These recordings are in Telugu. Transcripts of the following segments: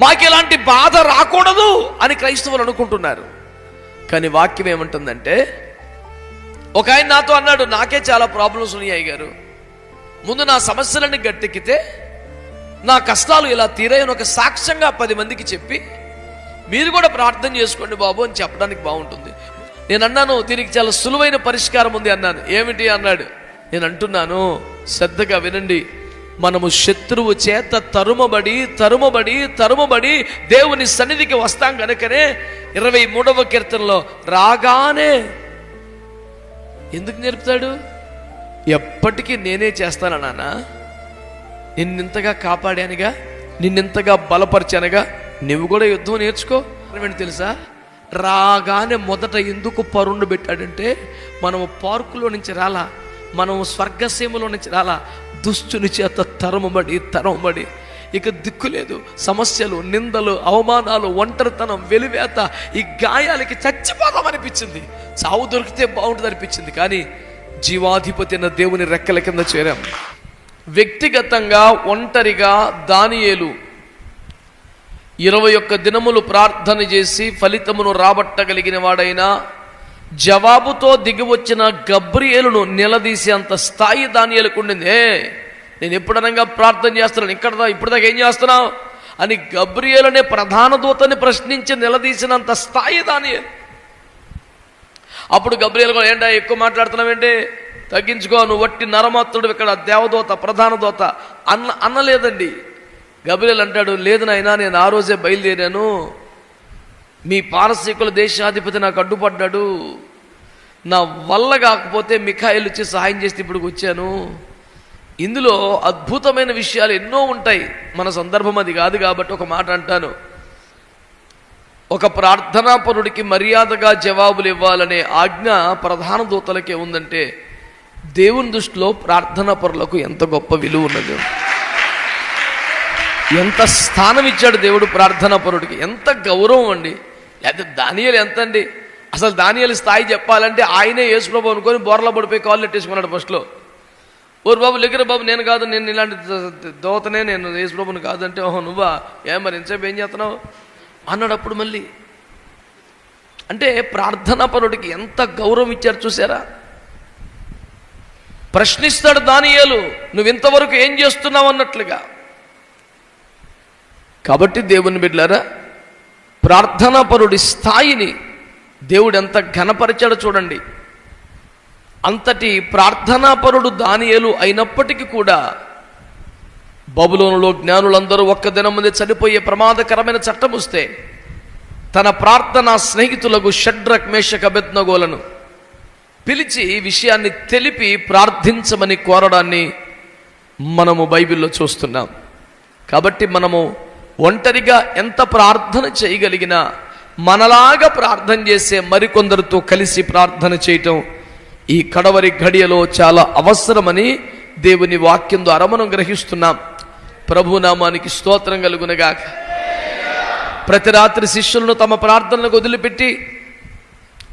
మాకు ఎలాంటి బాధ రాకూడదు అని క్రైస్తవులు అనుకుంటున్నారు. కానీ వాక్యం ఏమంటుందంటే ఒక ఆయన నాతో అన్నాడు నాకే చాలా ప్రాబ్లమ్స్ ఉన్నాయి గారు ముందు నా సమస్యలన్నీ గట్టెక్కితే నా కష్టాలు ఇలా తీరాయని ఒక సాక్ష్యంగా పది మందికి చెప్పి మీరు కూడా ప్రార్థన చేసుకోండి బాబు అని చెప్పడానికి బాగుంటుంది. నేను అన్నాను దీనికి చాలా సులువైన పరిష్కారం ఉంది అన్నాను. ఏమిటి అన్నాడు నేను అంటున్నాను శ్రద్ధగా వినండి. మనము శత్రువు చేత తరుమబడి తరుమబడి తరుమబడి దేవుని సన్నిధికి వస్తాం కనుకనే ఇరవై మూడవ కీర్తనలో రాగానే ఎందుకు నేర్పుతాడు? ఎప్పటికీ నేనే చేస్తాను నాన్న? నిన్నింతగా కాపాడానుగా? నిన్నింతగా బలపరిచానుగా? నువ్వు కూడా యుద్ధం నేర్చుకో. ఏమిటి తెలుసా? రాగానే మొదట ఎందుకు పరుండు పెట్టాడంటే మనము పార్కులో నుంచి రాలా మనము స్వర్గసీమలో నుంచి రాలా దుష్టుని చేత తరమబడి తరమబడి. ఇక దిక్కు లేదు. సమస్యలు నిందలు అవమానాలు ఒంటరితనం వెలివేత ఈ గాయాలకి చచ్చిపోదాం అనిపించింది చావు దొరికితే బాగుంటుంది అనిపించింది కానీ జీవాధిపతి అన్న దేవుని రెక్కల కింద చేరాం. వ్యక్తిగతంగా ఒంటరిగా దానియేలు ఇరవై ఒక్క దినములు ప్రార్థన చేసి ఫలితమును రాబట్టగలిగిన వాడైనా జవాబుతో దిగి వచ్చిన గబ్రియేలును నిలదీసే అంత స్థాయి దానియలకు ఉండింది. ఏ నేను ఎప్పుడనగా ప్రార్థన చేస్తున్నాను ఇక్కడ ఇప్పటిదాకా ఏం చేస్తున్నావు? అని గబ్రియేలునే ప్రధాన దూతని ప్రశ్నించి నిలదీసినంత స్థాయి దానియలు. అప్పుడు గబ్రియలు కూడా ఏంటా ఎక్కువ మాట్లాడుతున్నావేంటి? తగ్గించుకో నువ్వు వట్టి నరమాత్రుడు ఇక్కడ దేవదూత ప్రధాన దూత. అన్న అన్నలేదండి. గబ్రియల్ అంటాడు లేదు నాయన నేను ఆ రోజే బయలుదేరాను. మీ పారసీకుల దేశాధిపతి నాకు అడ్డుపడ్డాడు. నా వల్ల కాకపోతే మిఖాయిలు వచ్చి సహాయం చేస్తే ఇప్పుడు వచ్చాను. ఇందులో అద్భుతమైన విషయాలు ఎన్నో ఉంటాయి. మన సందర్భం అది కాదు కాబట్టి ఒక మాట అంటాను. ఒక ప్రార్థనాపరుడికి మర్యాదగా జవాబులు ఇవ్వాలనే ఆజ్ఞ ప్రధాన దూతలకే ఉందంటే దేవుని దృష్టిలో ప్రార్థనా పరులకు ఎంత గొప్ప విలువ ఉన్నది. ఎంత స్థానం ఇచ్చాడు దేవుడు ప్రార్థనా పరుడికి ఎంత గౌరవం అండి. అయితే దానియలు ఎంత అండి అసలు దానియలు స్థాయి చెప్పాలంటే ఆయనే యేసుప్రభు అనుకొని బోర్ల పడిపోయి కాళ్ళు నెట్టేసుకున్నాడు ఫస్ట్లో ఓరు బాబు దగ్గర బాబు నేను కాదు నేను ఇలాంటి దోతనే నేను యేసుప్రభుని కాదంటే ఓహో నువ్వా? ఏం మరి ఇంతసేపు ఏం చేస్తున్నావు? అన్నాడు అప్పుడు మళ్ళీ. అంటే ప్రార్థనా పరుడికి ఎంత గౌరవం ఇచ్చారు చూసారా? ప్రశ్నిస్తాడు దానియాలు నువ్వు ఇంతవరకు ఏం చేస్తున్నావు? అన్నట్లుగా. కాబట్టి దేవుని బిడ్డారా ప్రార్థనా పరుడి స్థాయిని దేవుడు ఎంత ఘనపరిచాడో చూడండి. అంతటి ప్రార్థనాపరుడు దానియలు అయినప్పటికీ కూడా బబులోనులో జ్ఞానులందరూ ఒక్క దినం ముందే చనిపోయే ప్రమాదకరమైన చట్టం వస్తే తన ప్రార్థనా స్నేహితులకు షడ్రక్ మేషక బెత్నగోలను పిలిచి విషయాన్ని తెలిపి ప్రార్థించమని కోరడాన్ని మనము బైబిల్లో చూస్తున్నాం. కాబట్టి మనము ఒంటరిగా ఎంత ప్రార్థన చేయగలిగినా మనలాగా ప్రార్థన చేసే మరికొందరితో కలిసి ప్రార్థన చేయటం ఈ కడవరి ఘడియలో చాలా అవసరమని దేవుని వాక్యం ద్వారా మనం గ్రహిస్తున్నాం. ప్రభునామానికి స్తోత్రం కలుగునగాక. ప్రతి రాత్రి శిష్యులను తమ ప్రార్థనలకు వదిలిపెట్టి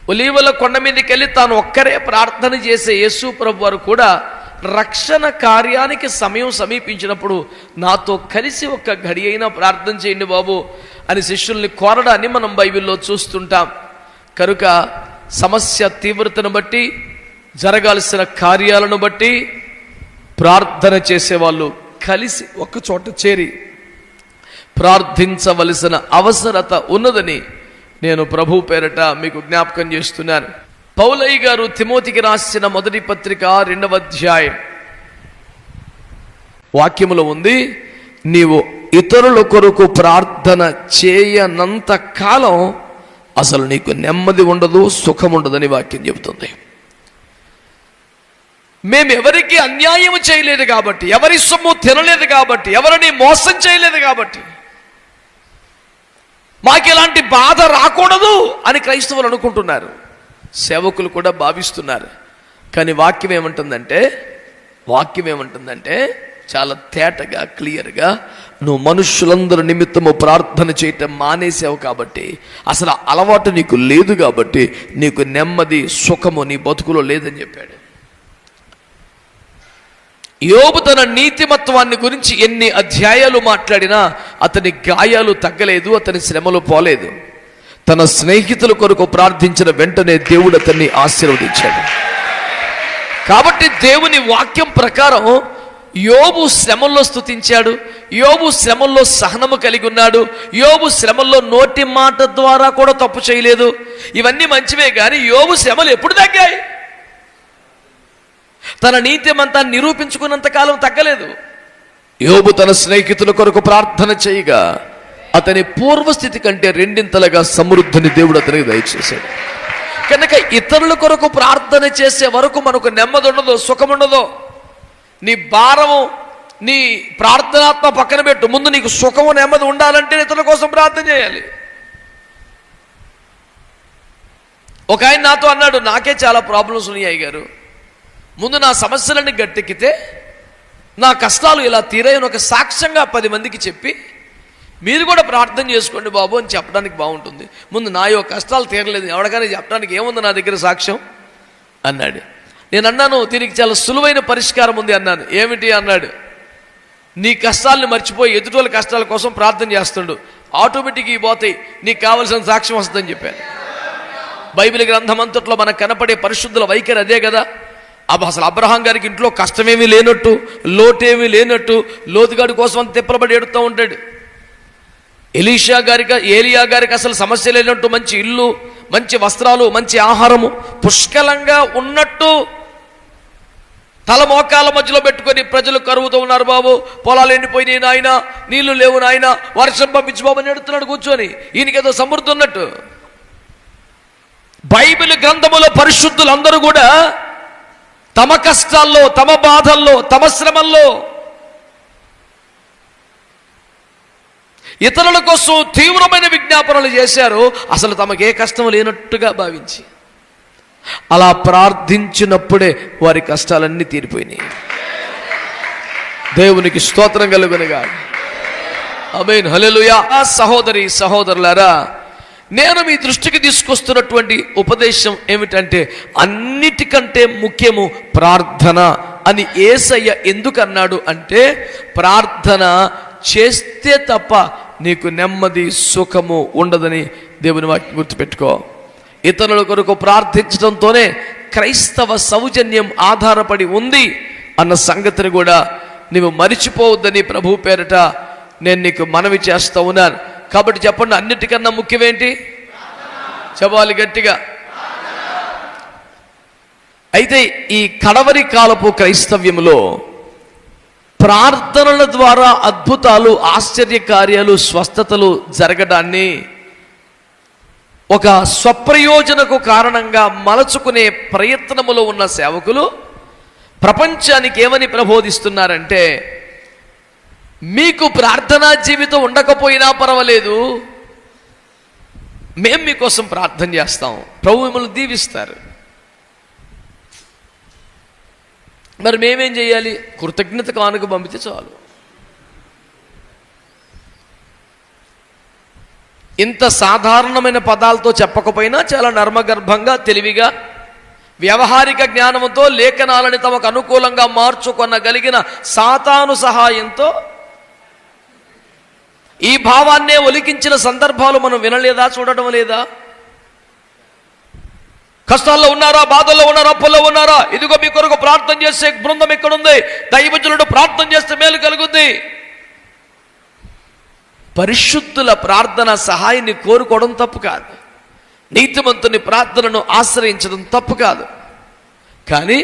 ఒలీవల కొండ మీదకి వెళ్ళి తాను ఒక్కరే ప్రార్థన చేసే యేసు ప్రభు వారు కూడా రక్షణ కార్యానికి సమయం సమీపించినప్పుడు నాతో కలిసి ఒక్క గడి అయినా ప్రార్థన చేయండి బాబు అని శిష్యుల్ని కోరడాన్ని మనం బైబిల్లో చూస్తుంటాం. కనుక సమస్య తీవ్రతను బట్టి జరగాల్సిన కార్యాలను బట్టి ప్రార్థన చేసేవాళ్ళు కలిసి ఒక చోట చేరి ప్రార్థించవలసిన అవసరత ఉన్నదని నేను ప్రభు పేరట మీకు జ్ఞాపకం చేస్తున్నాను. పౌలయ్య గారు తిమోతికి రాసిన మొదటి పత్రిక రెండవ అధ్యాయం. వాక్యములో ఉంది నీవు ఇతరుల కొరకు ప్రార్థన చేయనంత కాలం అసలు నీకు నెమ్మది ఉండదు సుఖం ఉండదని వాక్యం చెబుతుంది. మేము ఎవరికి అన్యాయం చేయలేదు కాబట్టి ఎవరి సొమ్ము తినలేదు కాబట్టి ఎవరిని మోసం చేయలేదు కాబట్టి మాకు ఎలాంటి బాధ రాకూడదు అని క్రైస్తవులు అనుకుంటున్నారు. సేవకులు కూడా భావిస్తున్నారు. కానీ వాక్యం ఏమంటుందంటే వాక్యం ఏమంటుందంటే చాలా తేటగా క్లియర్గా నువ్వు మనుషులందరి నిమిత్తము ప్రార్థన చేయటం మానేసావు కాబట్టి అసలు అలవాటు నీకు లేదు కాబట్టి నీకు నెమ్మది సుఖము నీ బతుకులో లేదని చెప్పాడు. యోబు తన నీతిమత్వాన్ని గురించి ఎన్ని అధ్యాయాలు మాట్లాడినా అతని గాయాలు తగ్గలేదు అతని శ్రమలు పోలేదు. తన స్నేహితుల కొరకు ప్రార్థించిన వెంటనే దేవుడు అతన్ని ఆశీర్వదించాడు. కాబట్టి దేవుని వాక్యం ప్రకారం యోబు శ్రమంలో స్తుతించాడు యోబు శ్రమంలో సహనము కలిగి ఉన్నాడు యోబు శ్రమంలో నోటి మాట ద్వారా కూడా తప్పు చేయలేదు. ఇవన్నీ మంచివే కానీ యోబు శ్రమలు ఎప్పుడు తగ్గాయి? తన నీత్యమంతా నిరూపించుకున్నంత కాలం తగ్గలేదు. యోబు తన స్నేహితుల కొరకు ప్రార్థన చేయగా అతని పూర్వస్థితి కంటే రెండింతలుగా సమృద్ధిని దేవుడు అతనికి దయచేశాడు. కనుక ఇతరుల కొరకు ప్రార్థన చేసే వరకు మనకు నెమ్మది ఉండదు సుఖం ఉండదు నీ భారము నీ ప్రార్థనాత్మ పక్కన పెట్టు. ముందు నీకు సుఖము నెమ్మది ఉండాలంటే ఇతరుల కోసం ప్రార్థన చేయాలి. ఒక ఆయన నాతో అన్నాడు నాకే చాలా ప్రాబ్లమ్స్ ఉన్నాయి గారు ముందు నా సమస్యలన్నీ గట్టెక్కితే నా కష్టాలు ఇలా తీరాయని ఒక సాక్ష్యంగా పది మందికి చెప్పి మీరు కూడా ప్రార్థన చేసుకోండి బాబు అని చెప్పడానికి బాగుంటుంది. ముందు నా యొక్క కష్టాలు తీరలేదు. ఎవరికైనా చెప్పడానికి ఏముంది నా దగ్గర సాక్ష్యం? అన్నాడు. నేను అన్నాను దీనికి చాలా సులువైన పరిష్కారం ఉంది అన్నాను. ఏమిటి? అన్నాడు. నీ కష్టాలను మర్చిపోయి ఎదుటోళ్ళ కష్టాల కోసం ప్రార్థన చేస్తుండు. ఆటోమేటిక్ పోతాయి. నీకు కావలసిన సాక్ష్యం వస్తుందని చెప్పాను. బైబిల్ గ్రంథం అంతట్లో మనకు కనపడే పరిశుద్ధుల వైఖరి అదే కదా. అబ్బా అసలు అబ్రహాం గారికి ఇంట్లో కష్టమేమీ లేనట్టు లోటేమీ లేనట్టు లోతుగాడి కోసం అంత తిప్పలబడి ఎడుతూ ఉంటాడు. ఎలీషా గారికి ఏలియా గారికి అసలు సమస్య లేనట్టు మంచి ఇల్లు మంచి వస్త్రాలు మంచి ఆహారము పుష్కలంగా ఉన్నట్టు తల మోకాల మధ్యలో పెట్టుకొని ప్రజలు కరువుతూ ఉన్నారు బాబు. పొలాలు ఎండిపోయినాయి నాయన నీళ్ళు లేవు నాయన వర్షం పంపించు బాబు అని ఎడుతున్నాడు కూర్చొని. ఈయనకేదో సమృద్ధి ఉన్నట్టు. బైబిల్ గ్రంథములో పరిశుద్ధులందరూ కూడా తమ కష్టాల్లో తమ బాధల్లో తమ శ్రమల్లో ఇతరుల కోసం తీవ్రమైన విజ్ఞాపనలు చేశారు. అసలు తమకే కష్టం లేనట్టుగా భావించి. అలా ప్రార్థించినప్పుడే వారి కష్టాలన్నీ తీరిపోయినాయి. దేవునికి స్తోత్రం కలుగునుగా అమేన్ హలెలుయా ఆ సహోదరి సహోదరులారా నేను మీ దృష్టికి తీసుకొస్తున్నటువంటి ఉపదేశం ఏమిటంటే అన్నిటికంటే ముఖ్యము ప్రార్థన అని ఏసయ్య ఎందుకన్నాడు అంటే ప్రార్థన చేస్తే తప్ప నీకు నెమ్మది సుఖము ఉండదని దేవుని వాటిని గుర్తుపెట్టుకో. ఇతరుల కొరకు ప్రార్థించడంతోనే క్రైస్తవ సౌజన్యం ఆధారపడి ఉంది అన్న సంగతిని కూడా నీవు మరిచిపోవద్దని ప్రభు పేరట నేను నీకు మనవి చేస్తూ ఉన్నాను. కాబట్టి చెప్పండి అన్నిటికన్నా ముఖ్యమేంటి? చెప్పాలి గట్టిగా. అయితే ఈ కడవరి కాలపు క్రైస్తవ్యంలో ప్రార్థనల ద్వారా అద్భుతాలు ఆశ్చర్య కార్యాలు స్వస్థతలు జరగడాన్ని ఒక స్వప్రయోజనకు కారణంగా మలచుకునే ప్రయత్నములో ఉన్న సేవకులు ప్రపంచానికి ఏమని ప్రబోధిస్తున్నారంటే మీకు ప్రార్థనా జీవితం ఉండకపోయినా పర్వాలేదు. మేం మీకోసం ప్రార్థన చేస్తాం. ప్రభు మిమ్మల్ని దీవిస్తారు. మరి మేమేం చేయాలి కృతజ్ఞత కానుక పంపితే చాలు. ఇంత సాధారణమైన పదాలతో చెప్పకపోయినా చాలా నర్మగర్భంగా తెలివిగా వ్యవహారిక జ్ఞానంతో లేఖనాలని తమకు అనుకూలంగా మార్చుకొనగలిగిన సాతాను సహాయంతో ఈ భావాన్నే ఒలికించిన సందర్భాలు మనం వినలేదా చూడటం లేదా? కష్టాల్లో ఉన్నారా? బాధల్లో ఉన్నారా? అప్పుల్లో ఉన్నారా? ఇదిగో మీ కొరకు ప్రార్థన చేసే బృందం ఎక్కడుంది దైవజనుడు ప్రార్థన చేస్తే మేలు కలుగుద్ది. పరిశుద్ధుల ప్రార్థన సహాయాన్ని కోరుకోవడం తప్పు కాదు. నీతిమంతుని ప్రార్థనను ఆశ్రయించడం తప్పు కాదు. కానీ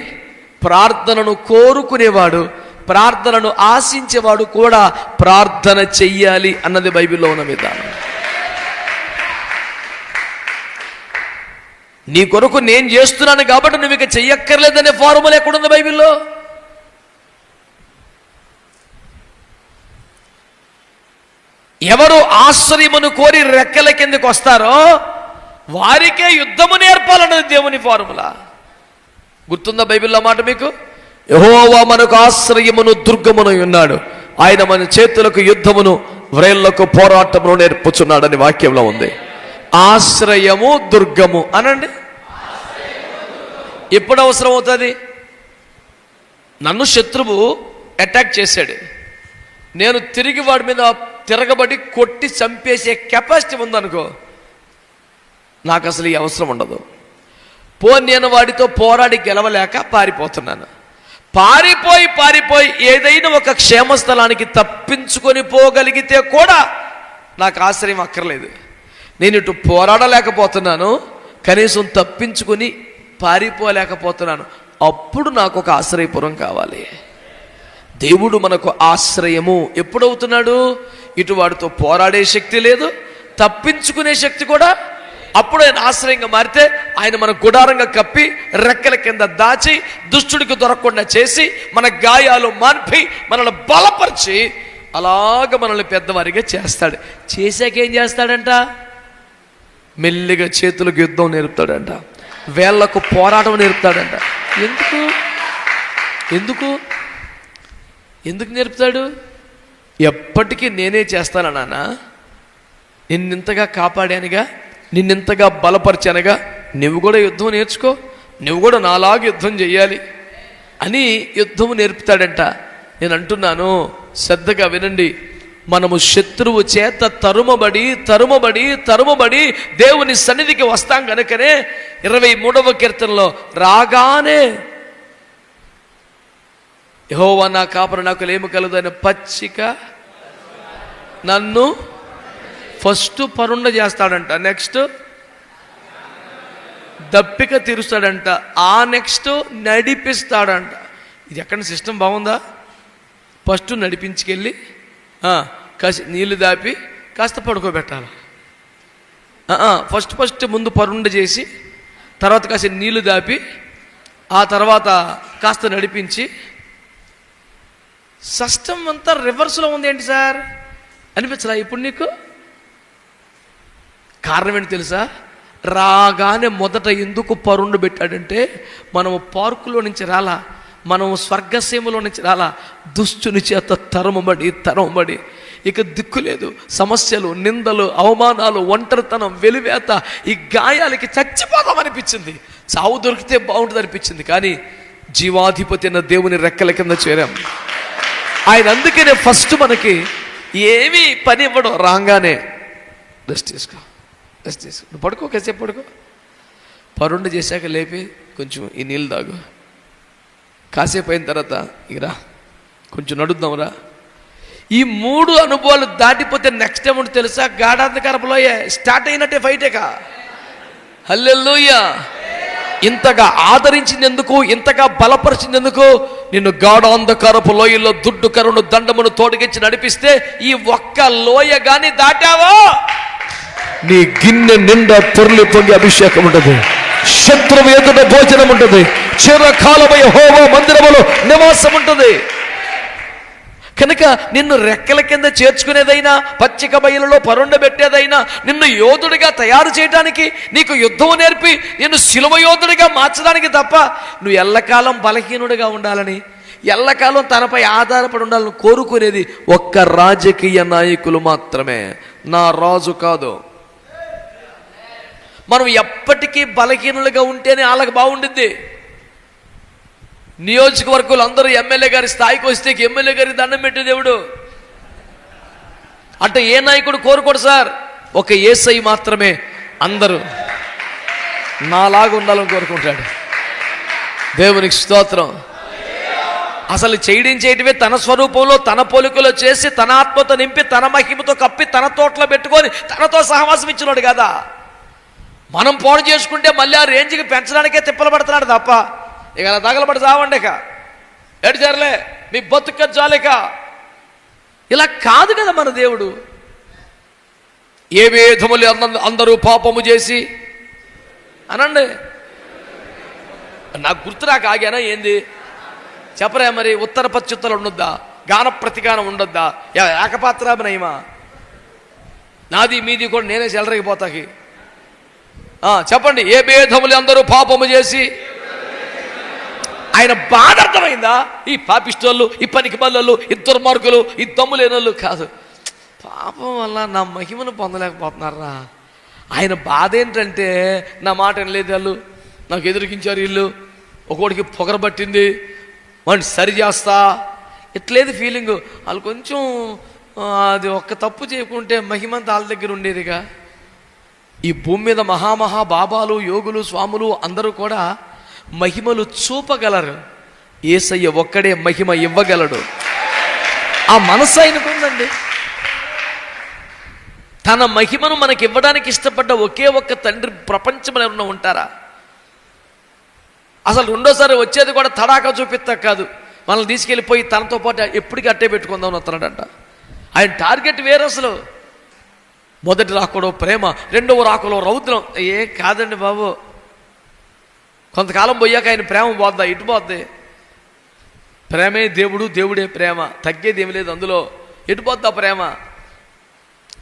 ప్రార్థనను కోరుకునేవాడు ప్రార్థనను ఆశించేవాడు కూడా ప్రార్థన చెయ్యాలి అన్నది బైబిల్లో ఉన్న విధానం. నీ కొరకు నేను చేస్తున్నాను కాబట్టి నువ్వు ఇక చెయ్యక్కర్లేదనే ఫార్ములా ఎక్కడుంది బైబిల్లో? ఎవరు ఆశ్రయమును కోరి రెక్కల కిందకు వస్తారో వారికే యుద్ధము నేర్పాలన్నది దేవుని ఫార్ములా. గుర్తుందా బైబిల్లో మాట మీకు? యహోవా మనకు ఆశ్రయమును దుర్గమును ఉన్నాడు. ఆయన మన చేతులకు యుద్ధమును వ్రేళ్ళకు పోరాటమును నేర్పుచున్నాడని వాక్యంలో ఉంది. ఆశ్రయము దుర్గము అనండి. ఎప్పుడు అవసరం అవుతుంది? నన్ను శత్రువు అటాక్ చేశాడు. నేను తిరిగి వాడి మీద తిరగబడి కొట్టి చంపేసే కెపాసిటీ ఉందనుకో నాకు అసలు ఈ అవసరం ఉండదు. పో నేను వాడితో పోరాడి గెలవలేక పారిపోతున్నాను. పారిపోయి పారిపోయి ఏదైనా ఒక క్షేమస్థలానికి తప్పించుకొని పోగలిగితే కూడా నాకు ఆశ్రయం అక్కర్లేదు. నేను ఇటు పోరాడలేకపోతున్నాను కనీసం తప్పించుకొని పారిపోలేకపోతున్నాను. అప్పుడు నాకు ఒక ఆశ్రయపురం కావాలి. దేవుడు మనకు ఆశ్రయము. ఎప్పుడవుతున్నాడు? ఇటు వాడితో పోరాడే శక్తి లేదు తప్పించుకునే శక్తి కూడా అప్పుడు ఆయన ఆశ్రయంగా మారితే ఆయన మన గుడారంగా కప్పి రెక్కల కింద దాచి దుష్టుడికి దొరకకుండా చేసి మన గాయాలు మాన్పి మనల్ని బలపరిచి అలాగ మనల్ని పెద్దవారిగా చేస్తాడు. చేశాక ఏం చేస్తాడంట? మెల్లిగా చేతులకు యుద్ధం నేర్పుతాడంట. వేళ్ళకు పోరాటం నేర్పుతాడంట. ఎందుకు? ఎందుకు? ఎందుకు నేర్పుతాడు? ఎప్పటికీ నేనే చేస్తానా నాన్న? నిన్నింతగా కాపాడానుగా? నిన్నింతగా బలపరిచానుగా? నువ్వు కూడా యుద్ధం నేర్చుకో. నువ్వు కూడా నాలాగా యుద్ధం చేయాలి అని యుద్ధం నేర్పుతాడంట. నేను అంటున్నాను శ్రద్ధగా వినండి. మనము శత్రువు చేత తరుమబడి తరుమబడి తరుమబడి దేవుని సన్నిధికి వస్తాం కనుకనే ఇరవై మూడవ కీర్తనలో రాగానే యహోవా నా కాపర నాకు లేము కలదు అని పచ్చిక నన్ను ఫస్ట్ పరుండ చేస్తాడంట. నెక్స్ట్ దప్పిక తీరుస్తాడంట. ఆ నెక్స్ట్ నడిపిస్తాడంట. ఇది ఎక్కడ సిస్టమ్ బాగుందా? ఫస్ట్ నడిపించుకెళ్ళి కాసి నీళ్ళు దాపి కాస్త పడుకోబెట్టాలి. ఫస్ట్ ఫస్ట్ ముందు పరుండ చేసి తర్వాత కాసి నీళ్ళు దాపి ఆ తర్వాత కాస్త నడిపించి సిస్టమ్ అంతా రివర్స్లో ఉంది ఏంటి సార్? అనిపించలా ఇప్పుడు నీకు? కారణం ఏంటి తెలుసా? రాగానే మొదట ఎందుకు పరుండు పెట్టాడంటే మనము పార్కులో నుంచి రాలా? మనం స్వర్గసీమలో నుంచి రాలా దుష్టుని చేత తరమబడి తరమబడి ఇక దిక్కు లేదు. సమస్యలు నిందలు అవమానాలు ఒంటరితనం వెలివేత ఈ గాయాలకి చచ్చిపోదామనిపించింది. చావు దొరికితే బాగుంటుంది అనిపించింది కానీ జీవాధిపతి అన్న దేవుని రెక్కల కింద చేరాం. ఆయన అందుకనే ఫస్ట్ మనకి ఏమీ పని ఇవ్వడం రాగానే రెస్ట్ తీసుకో రెస్ట్ తీసుకో. పడుకో కాసేపు పడుకో. పరుండు చేశాక లేపి కొంచెం ఈ నీళ్ళు తాగు. కాసేపు అయిన తర్వాత ఇకరా కొంచెం నడుద్దాంరా ఈ మూడు అనుభవాలు దాటిపోతే నెక్స్ట్ ఏముంటుంది తెలుసా? గాఢాంధకారపులోయే స్టార్ట్ అయినట్టే ఫైటేకా హల్లెల్లోయ ఇంతగా ఆదరించినందుకు ఇంతగా బలపరిచినందుకు నిన్ను గాఢాంధకారపు లోయలో దుడ్డు కరును దండమును తోడిగించి నడిపిస్తే ఈ ఒక్క లోయ గాని దాటావో? నీ గిన్నె నిండా పొర్లి పొంగి అభిషేకం ఉంటుంది శత్రువు ఎదుట భోజనం ఉంటుంది చిరకాలమయ హోమ మందిరములో నివాసం ఉంటుంది కనుక నిన్ను రెక్కల కింద చేర్చుకునేదైనా పచ్చిక బయలులో పరుండబెట్టేదైనా నిన్ను యోధుడిగా తయారు చేయడానికి నీకు యుద్ధం నేర్పి నిన్ను శిలువ యోధుడిగా మార్చడానికి తప్ప నువ్వు ఎల్లకాలం బలహీనుడిగా ఉండాలని ఎల్లకాలం తనపై ఆధారపడి ఉండాలని కోరుకునేది ఒక్క రాజకీయ నాయకులు మాత్రమే. నా రాజు కాదు. మనం ఎప్పటికీ బలహీనులుగా ఉంటేనే వాళ్ళకి బాగుండిద్ది. నియోజకవర్గులు అందరూ ఎమ్మెల్యే గారి స్థాయికి వస్తే ఎమ్మెల్యే గారి దండం పెట్టే దేవుడు. అంటే ఏ నాయకుడు కోరుకోడు సార్? ఒక ఏసై మాత్రమే అందరూ నాలాగా ఉండాలని కోరుకుంటాడు. దేవునికి స్తోత్రం. అసలు చేయడం చేయటమే తన స్వరూపంలో తన పోలికలో చేసి తన ఆత్మతో నింపి తన మహిమతో కప్పి తన తోటలో పెట్టుకొని తనతో సహవాసం ఇచ్చినాడు కదా? మనం పోను చేసుకుంటే మళ్ళీ ఆ రేంజ్కి పెంచడానికే తిప్పలు పడుతున్నాడు తప్ప ఇక అలా తగలబడి చావండిక ఎడిచారులే మీ బతుక జాలిక ఇలా కాదు కదా మన దేవుడు. ఏ విధములు అంద- అందరూ పాపము చేసి? అనండి. నాకు గుర్తు ఆగానా ఏంది? చెప్పరే మరి ఉత్తర పచ్చుత్తలు ఉండొద్దా? గాన ప్రతిగానం ఉండొద్దా? ఏకపాత్రాభినయమా నాది మీది కూడా నేనే చెలరగిపోతాకి. ఆ, చెప్పండి ఏ భేదములు అందరూ పాపము చేసి? ఆయన బాధ అర్థమైందా? ఈ పాపిస్తోళ్ళు ఈ పనికి బల్లలు ఈ దుర్మార్గులు ఈ దమ్ము లేనోళ్ళు కాదు. పాపం వల్ల నా మహిమను పొందలేకపోతున్నారా? ఆయన బాధ ఏంటంటే నా మాట వినలేదు వాళ్ళు. నాకు ఎదురుకించారు వీళ్ళు. ఒకడికి పొగరబట్టింది వాడిని సరి చేస్తా. ఇట్లేదు ఫీలింగ్ వాళ్ళు కొంచెం అది ఒక్క తప్పు చేయకుంటే మహిమంత వాళ్ళ దగ్గర ఉండేదిగా. ఈ భూమి మీద మహామహా బాబాలు యోగులు స్వాములు అందరూ కూడా మహిమలు చూపగలరు. ఏసయ్య ఒక్కడే మహిమ ఇవ్వగలడు. ఆ మనసు ఆయనకుందండి తన మహిమను మనకి ఇవ్వడానికి ఇష్టపడ్డ ఒకే ఒక్క తండ్రి ప్రపంచంలో ఎవరన్నా ఉంటారా? అసలు రెండోసారి వచ్చేది కూడా తడాకా చూపిస్తా కాదు. మనల్ని తీసుకెళ్ళిపోయి తనతో పాటు ఎప్పటికీ అట్టే పెట్టుకుందాం వస్తున్నాడంట. ఆయన టార్గెట్ వేరు అసలు. మొదటి రాకుడో ప్రేమ రెండవ రాకలో రౌద్రం. ఏ కాదండి బాబు. కొంతకాలం పోయాక ఆయన ప్రేమ పోద్దా? ఇటు పోద్ది. ప్రేమే దేవుడు దేవుడే ప్రేమ. తగ్గేది ఏమి లేదు అందులో. ఎటు పోద్దా ప్రేమ?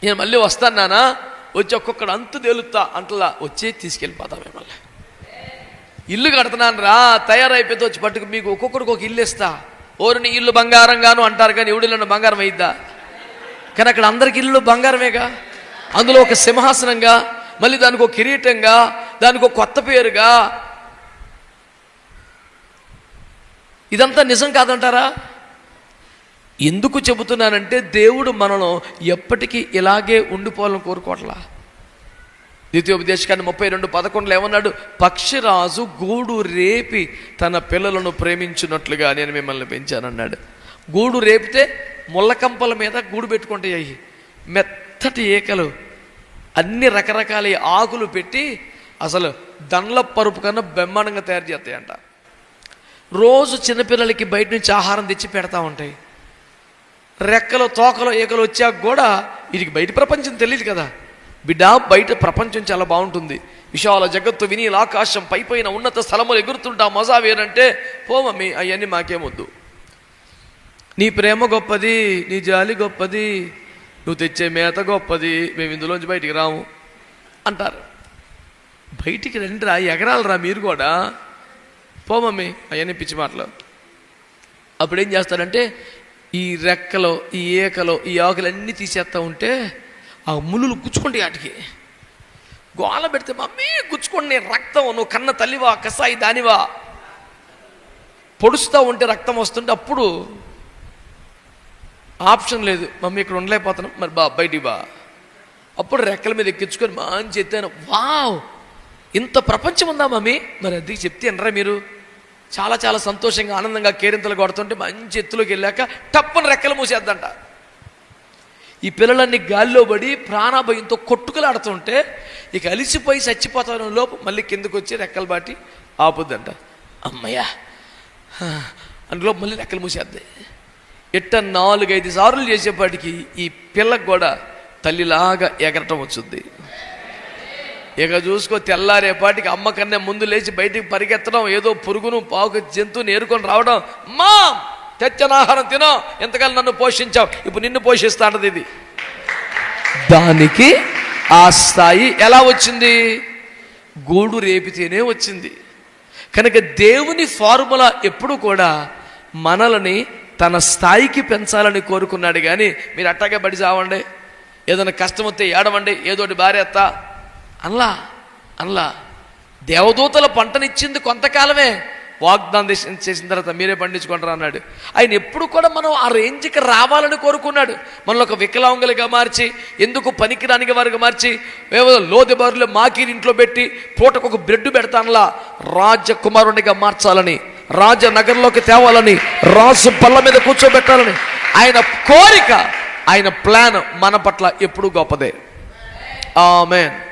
నేను మళ్ళీ వస్తాను నానా. వచ్చి ఒక్కొక్కడు అంతు తేలుతా. అంటలా వచ్చి తీసుకెళ్ళిపోతా మిమ్మల్ని. ఇల్లు కడుతున్నాను రా. తయారైపోతే వచ్చి పట్టుకు మీకు ఒక్కొక్కడికి ఒక ఇల్లు ఇస్తా. ఓరిని ఇల్లు బంగారంగాను అంటారు కానీ ఎవడిల్లు బంగారం అయిద్దా? కానీ అక్కడ అందరికి ఇల్లు బంగారమేగా? అందులో ఒక సింహాసనంగా మళ్ళీ దానికి ఒక కిరీటంగా దానికి ఒక కొత్త పేరుగా ఇదంతా నిజం కాదంటారా? ఎందుకు చెబుతున్నానంటే దేవుడు మనలో ఎప్పటికీ ఇలాగే ఉండిపోవాలని కోరుకోవట్లా. ద్వితీయోపదేశకాన్ని ముప్పై రెండు పదకొండులో ఏమన్నాడు? పక్షిరాజు గూడు రేపి తన పిల్లలను ప్రేమించినట్లుగా నేను మిమ్మల్ని పెంచానన్నాడు. గూడు రేపితే ముళ్ళకంపల మీద గూడు పెట్టుకుంటాయి మెత్తటి ఏకలు అన్ని రకరకాల ఆకులు పెట్టి అసలు దండ్ల పరుపు కన్నా బ్రహ్మాండంగా తయారు చేస్తాయంట. రోజు చిన్నపిల్లలకి బయట నుంచి ఆహారం తెచ్చి పెడతా ఉంటాయి. రెక్కలు తోకలు ఏకలు వచ్చాక కూడా వీరికి బయట ప్రపంచం తెలియదు కదా. బిడ్డ బయట ప్రపంచం చాలా బాగుంటుంది. విశాల జగత్తు విని ఆకాశం పైపైన ఉన్నత స్థలములు ఎగురుతుంటా మజా వేరంటే పో మమ్మీ అవన్నీ మాకేమొద్దు నీ ప్రేమ గొప్పది నీ జాలి గొప్పది నువ్వు తెచ్చే మేత గొప్పది మేము ఇందులోంచి బయటికి రాము. అంటారు. బయటికి రండిరా ఎగరాలరా మీరు కూడా? పో మమ్మీ అవన్నీ పిచ్చి మాటలు. అప్పుడు ఏం చేస్తాడంటే ఈ రెక్కలో ఈ ఏకలో ఈ ఆకులన్నీ తీసేస్తూ తీసేస్తా ఉంటే ఆ ముళ్ళు గుచ్చుకుంటాయి వాటికి గోల పెడితే మమ్మీ గుచ్చుకోండి నేను రక్తం నువ్వు కన్న తల్లివా కసాయి దానివా? పొడుస్తూ ఉంటే రక్తం వస్తుంటే అప్పుడు ఆప్షన్ లేదు. మమ్మీ ఇక్కడ ఉండలేకపోతున్నాం. మరి బా బయటి బా. అప్పుడు రెక్కల మీద ఎక్కించుకొని మంచి ఎత్తాను వావ్! ఇంత ప్రపంచం ఉందా మమ్మీ? మరి అది చెప్తే అనరా మీరు? చాలా చాలా సంతోషంగా ఆనందంగా కేరింతలు కొడుతుంటే మంచి ఎత్తులోకి వెళ్ళాక టప్పున రెక్కలు మూసేద్దంట. ఈ పిల్లలన్నీ గాల్లో పడి ప్రాణభయంతో కొట్టుకులాడుతుంటే ఇక అలిసిపోయి చచ్చిపోతాను లోపు మళ్ళీ కిందకు వచ్చి రెక్కలు బాటి ఆపుద్దంట. అమ్మయ్యా అందులో మళ్ళీ రెక్కలు మూసేద్ది. ఎట్ట నాలుగైదు సార్లు చేసేపాటికి ఈ పిల్లకు కూడా తల్లిలాగా ఎగరటం వచ్చుద్ది ఇక చూసుకో తెల్లారేపాటికి అమ్మ కన్నా ముందు లేచి బయటికి పరిగెత్తడం ఏదో పురుగును పావుకు జంతువుని ఏరుకొని రావడం. మా తెచ్చని ఆహారం తినో ఎంతకాలం నన్ను పోషించావు. ఇప్పుడు నిన్ను పోషిస్తాంటది ఇది. దానికి ఆ స్థాయి ఎలా వచ్చింది? గూడు రేపితేనే వచ్చింది. కనుక దేవుని ఫార్ములా ఎప్పుడు కూడా మనల్ని తన స్థాయికి పెంచాలని కోరుకున్నాడు కానీ మీరు అట్టాగే బడి చావండి. ఏదైనా కష్టం వస్తే ఏడవండి ఏదోటి భార్యత్తా అనలా అన్లా. దేవదూతల పంటనిచ్చింది కొంతకాలమే. వాగ్దానం చేసిన చేసిన తర్వాత మీరే పండించుకుంటారు అన్నాడు. ఆయన ఎప్పుడు కూడా మనం ఆ రేంజ్కి రావాలని కోరుకున్నాడు. మనలో ఒక వికలాంగులుగా మార్చి ఎందుకు పనికిరానిగా వారిగా మార్చి ఏవో లోది బారులు ఇంట్లో పెట్టి పూటకు ఒక బ్రెడ్ పెడతానులా రాజకుమారునిగా మార్చాలని రాజనగర్లోకి తేవాలని రాజు పళ్ళ మీద కూర్చోబెట్టాలని. ఆయన కోరిక ఆయన ప్లాన్ మన పట్ల ఎప్పుడు గొప్పదే. ఆమెన్.